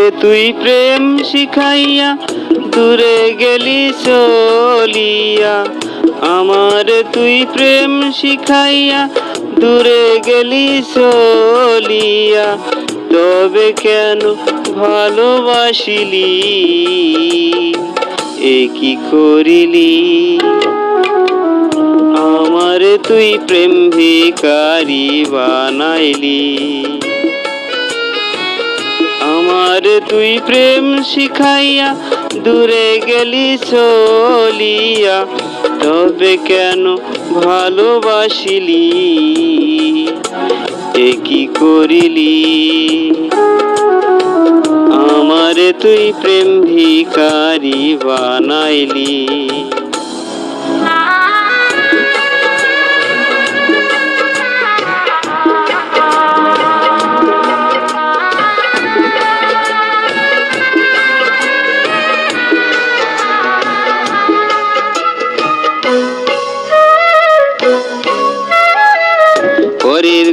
আমারে তুই প্রেম শিখাইয়া, দূরে গেলি চলিয়া। আমারে তুই প্রেম শিখাইয়া, দূরে গেলি চলিয়া। তবে কেন ভালোবাসিলি? এ কি করিলি? আমারে তুই প্রেম ভিকারি বানাইলি। আমারে তুই প্রেম শিখাইয়া দূরে গেলি চলিয়া, তবে কেন ভালোবাসিলি? এ কি করিলি? আমারে তুই প্রেম ভিকারি বানাইলি।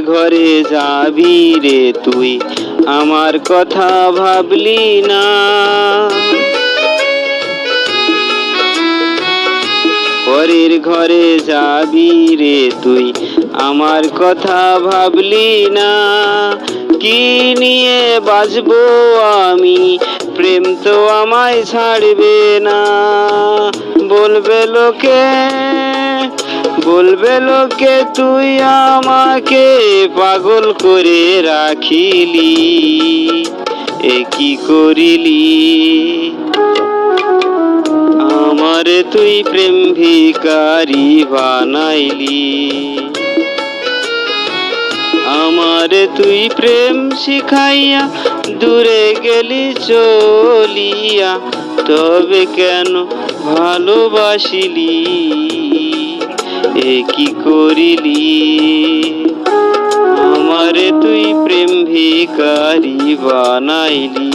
ঘরে যাবি রে তুই, আমার কথা ভাবলি না। পরের ঘরে যাবি রে তুই, আমার কথা ভাবলি না। কি নিয়ে বাজবো আমি, প্রেম তো আমায় ছাড়বে না। বলবে লোকে বলবে লোকে, তুই আমাকে পাগল করে রাখিলি। এ কি করিলি? আমারে তুই প্রেম ভিকারি বানাইলি। আমারে তুই প্রেম শিখাইয়া দূরে গেলি চলিয়া, তবে কেন ভালোবাসিলি? কি করিলি? আমারে তুই প্রেম ভিকারি বানাইলি।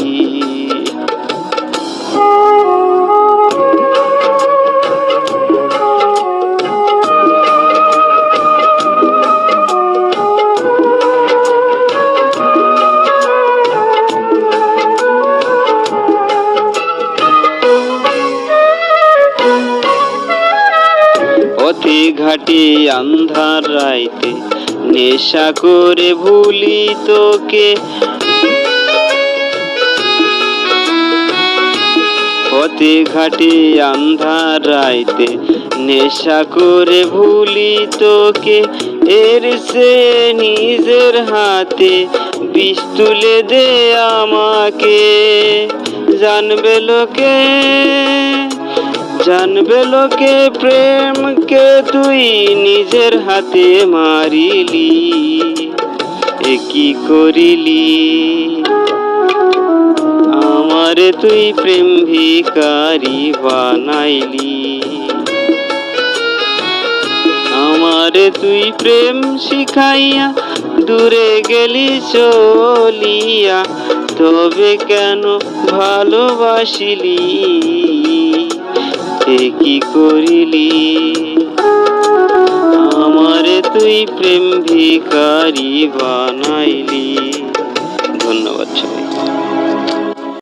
ঘাটে আন্ধার রাইতে, নেশা করে ভুলি তোকে। পথে ঘাটে আন্ধার রাইতে, নেশা করে ভুলি তোকে। এর সে নিজের হাতে বিষ তুলে দে আমাকে। জানবে লোকে জানবে লোকে প্রেমকে তুই নিজের হাতে মারিলি, এ করিলি? আমারে তুই প্রেম ভিকারি বানাইলি। আমারে তুই প্রেম শিখাইয়া দূরে গেলি চলিয়া, তবে কেন ভালোবাসিলি? সে কি করিলি? আমার তুই প্রেম ভিকারি বানাইলি। ধন্যবাদ সবাই